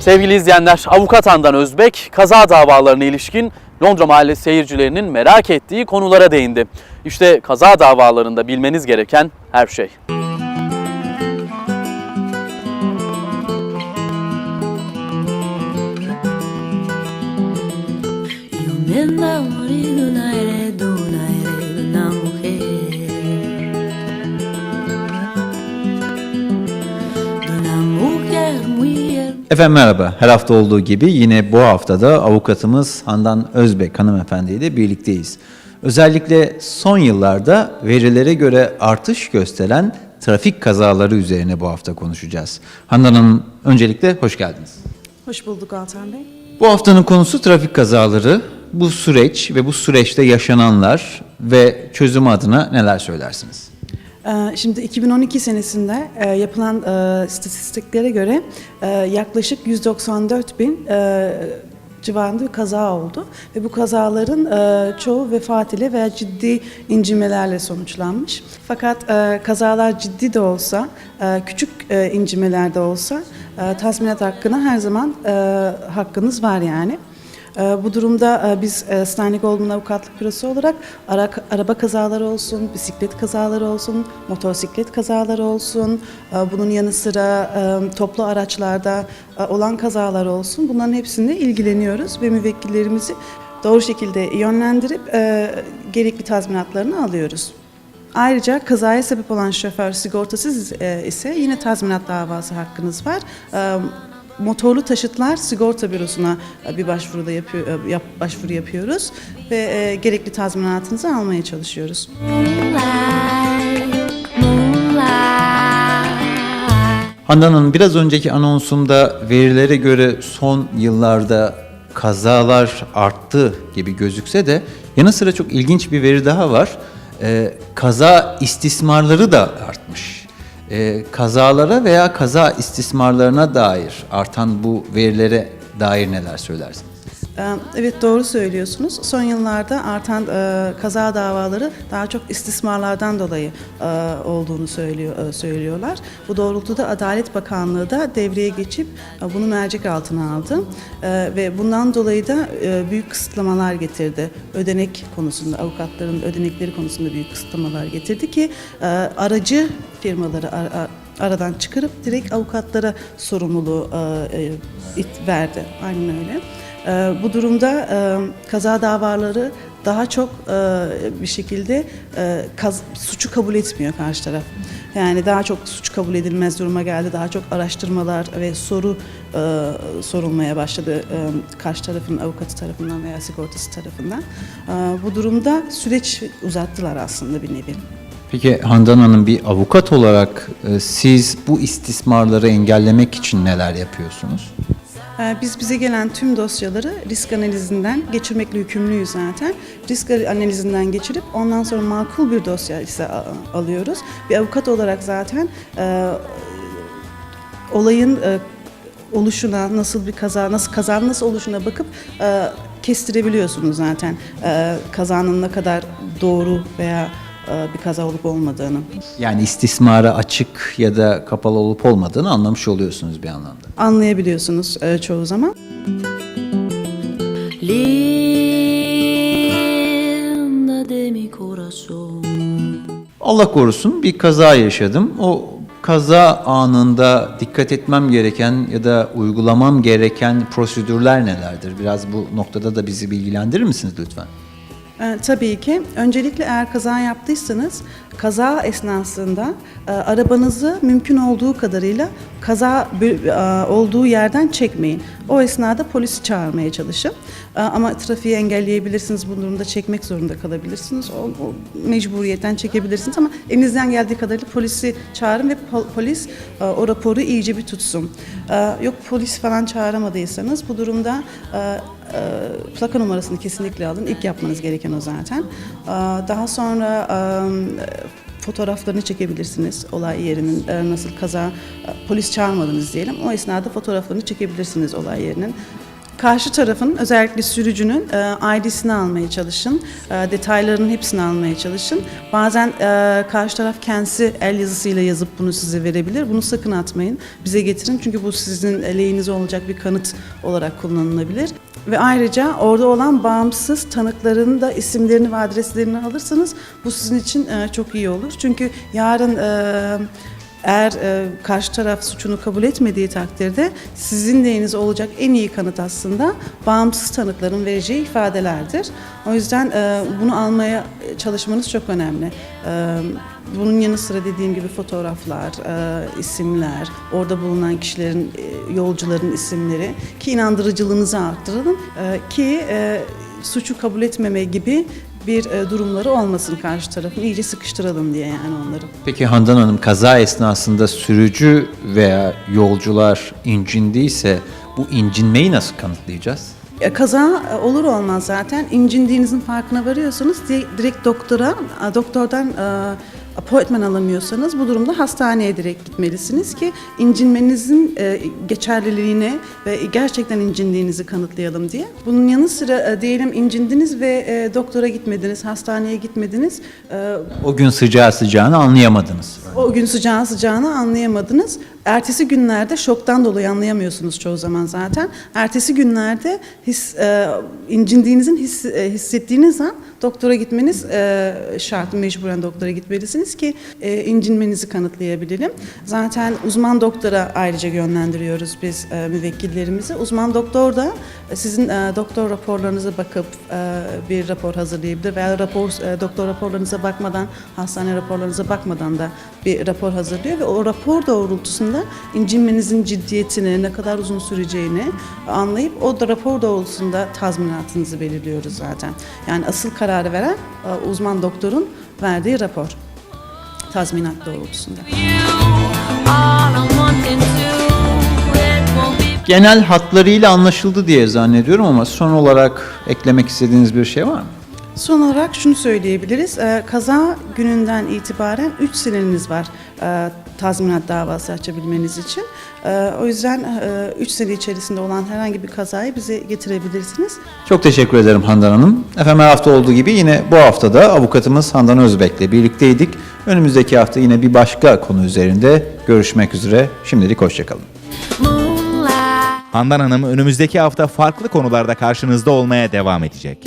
Sevgili izleyenler, avukat Handan Özbek kaza davalarına ilişkin Londra Mahallesi seyircilerinin merak ettiği konulara değindi. İşte kaza davalarında bilmeniz gereken her şey. Yo me Efendim merhaba. Her hafta olduğu gibi yine bu haftada avukatımız Handan Özbek hanımefendi ile birlikteyiz. Özellikle son yıllarda verilere göre artış gösteren trafik kazaları üzerine bu hafta konuşacağız. Handan Hanım öncelikle hoş geldiniz. Hoş bulduk Altan Bey. Bu haftanın konusu trafik kazaları. Bu süreç ve bu süreçte yaşananlar ve çözüm adına neler söylersiniz? Ee, Şimdi 2012 senesinde e, yapılan e, istatistiklere göre e, yaklaşık 194 bin civarında bir kaza oldu ve bu kazaların çoğu vefat ile veya ciddi incimelerle sonuçlanmış. Fakat kazalar ciddi de olsa, küçük e, incimeler de olsa tazminat hakkına her zaman hakkınız var yani. Ee, Bu durumda e, biz e, Stanley Goldman Avukatlık Bürosu olarak ara, araba kazaları olsun, bisiklet kazaları olsun, motosiklet kazaları olsun, e, bunun yanı sıra toplu araçlarda olan kazalar olsun bunların hepsinde ilgileniyoruz ve müvekkillerimizi doğru şekilde yönlendirip gerekli tazminatlarını alıyoruz. Ayrıca kazaya sebep olan şoför sigortasız ise yine tazminat davası hakkınız var. Motorlu taşıtlar sigorta bürosuna e, bir başvuruda yapıyor, e, yap, başvuru yapıyoruz ve e, gerekli tazminatınızı almaya çalışıyoruz. Handan Hanım biraz önceki anonsumda verilere göre son yıllarda kazalar arttı gibi gözükse de yanı sıra çok ilginç bir veri daha var. Ee, kaza istismarları da artmış. Ee, kazalara veya kaza istismarlarına dair artan bu verilere dair neler söylersiniz? Ee, Evet doğru söylüyorsunuz. Son yıllarda artan e, kaza davaları daha çok istismarlardan dolayı e, olduğunu söylüyor e, söylüyorlar. Bu doğrultuda Adalet Bakanlığı da devreye geçip bunu mercek altına aldı ve bundan dolayı da büyük kısıtlamalar getirdi. Ödenek konusunda avukatların ödenekleri konusunda büyük kısıtlamalar getirdi ki aracı firmaları ar- ar- aradan çıkarıp direkt avukatlara sorumluluğu verdi. Aynen öyle. Ee, Bu durumda e, kaza davaları daha çok e, bir şekilde e, suçu kabul etmiyor karşı taraf. Yani daha çok suç kabul edilmez duruma geldi. Daha çok araştırmalar ve soru sorulmaya başladı karşı tarafın avukatı tarafından veya sigortası tarafından. Bu durumda süreç uzattılar aslında bir nevi. Peki Handan Hanım bir avukat olarak siz bu istismarları engellemek için neler yapıyorsunuz? Ee, Biz bize gelen tüm dosyaları risk analizinden geçirmekle yükümlüyüz zaten. Risk analizinden geçirip ondan sonra makul bir dosya ise alıyoruz. Bir avukat olarak zaten e, olayın e, oluşuna, nasıl bir kaza, nasıl kazanın nasıl oluşuna bakıp e, kestirebiliyorsunuz zaten kazanın ne kadar doğru veya bir kaza olup olmadığını. Yani istismara açık ya da kapalı olup olmadığını anlamış oluyorsunuz bir anlamda. Anlayabiliyorsunuz e, çoğu zaman. Allah korusun bir kaza yaşadım. O kaza anında dikkat etmem gereken ya da uygulamam gereken prosedürler nelerdir? Biraz bu noktada da bizi bilgilendirir misiniz lütfen? Ee, tabii ki. Öncelikle eğer kaza yaptıysanız kaza esnasında e, arabanızı mümkün olduğu kadarıyla kaza e, olduğu yerden çekmeyin. O esnada polisi çağırmaya çalışın. E, ama trafiği engelleyebilirsiniz. Bu durumda çekmek zorunda kalabilirsiniz. O, o mecburiyetten çekebilirsiniz ama elinizden geldiği kadarıyla polisi çağırın ve pol- polis e, o raporu iyice bir tutsun. E, yok polis falan çağıramadıysanız bu durumda e, e, plaka numarasını kesinlikle alın. İlk yapmanız gereken o zaten. E, daha sonra e, fotoğraflarını çekebilirsiniz. Olay yerinin e, nasıl kaza, e, polis çağırmadınız diyelim. O esnada fotoğraflarını çekebilirsiniz olay yerinin. Karşı tarafın özellikle sürücünün e, ID'sini almaya çalışın. Detaylarının hepsini almaya çalışın. Bazen karşı taraf kendisi el yazısıyla yazıp bunu size verebilir. Bunu sakın atmayın. Bize getirin çünkü bu sizin lehinize olacak bir kanıt olarak kullanılabilir. Ve ayrıca orada olan bağımsız tanıkların da isimlerini ve adreslerini alırsanız bu sizin için e, çok iyi olur. Çünkü yarın e, eğer e, karşı taraf suçunu kabul etmediği takdirde sizin lehinize olacak en iyi kanıt aslında bağımsız tanıkların vereceği ifadelerdir. O yüzden e, bunu almaya çalışmanız çok önemli. E, bunun yanı sıra dediğim gibi fotoğraflar, e, isimler, orada bulunan kişilerin, e, yolcuların isimleri ki inandırıcılığınızı arttıralım e, ki e, suçu kabul etmeme gibi bir e, durumları olmasın karşı tarafın. iyice sıkıştıralım diye yani onları. Peki Handan Hanım kaza esnasında sürücü veya yolcular incindiyse bu incinmeyi nasıl kanıtlayacağız? Kaza e, olur olmaz zaten incindiğinizin farkına varıyorsanız di- direkt doktora, doktordan e, appointment alamıyorsanız bu durumda hastaneye direkt gitmelisiniz ki incinmenizin e, geçerliliğine ve gerçekten incindiğinizi kanıtlayalım diye. Bunun yanı sıra e, diyelim incindiniz ve e, doktora gitmediniz, hastaneye gitmediniz. E, O gün sıcağı sıcağını anlayamadınız. o gün sıcağı sıcağını anlayamadınız. Ertesi günlerde şoktan dolayı anlayamıyorsunuz çoğu zaman zaten. Ertesi günlerde his, e, incindiğinizin his, e, hissettiğiniz an doktora gitmeniz e, şart. Mecburen doktora gitmelisiniz ki e, incinmenizi kanıtlayabilelim. Zaten uzman doktora ayrıca yönlendiriyoruz biz e, müvekkillerimizi. Uzman doktor da e, sizin e, doktor raporlarınıza bakıp e, bir rapor hazırlayabilir veya rapor e, doktor raporlarınıza bakmadan, hastane raporlarınıza bakmadan da bir rapor hazırlıyor ve o rapor doğrultusunda incinmenizin ciddiyetini, ne kadar uzun süreceğini anlayıp o da rapor doğrultusunda tazminatınızı belirliyoruz zaten. Yani asıl kararı veren e, uzman doktorun verdiği rapor tazminat doğrultusunda. Genel hatlarıyla anlaşıldı diye zannediyorum ama son olarak eklemek istediğiniz bir şey var mı? Son olarak şunu söyleyebiliriz. Ee, kaza gününden itibaren 3 seneniz var e, tazminat davası açabilmeniz için. Ee, o yüzden 3 sene içerisinde olan herhangi bir kazayı bize getirebilirsiniz. Çok teşekkür ederim Handan Hanım. Efendim her hafta olduğu gibi yine bu hafta da avukatımız Handan Özbek'le birlikteydik. Önümüzdeki hafta yine bir başka konu üzerinde görüşmek üzere. Şimdilik hoşçakalın. Handan Hanım önümüzdeki hafta farklı konularda karşınızda olmaya devam edecek.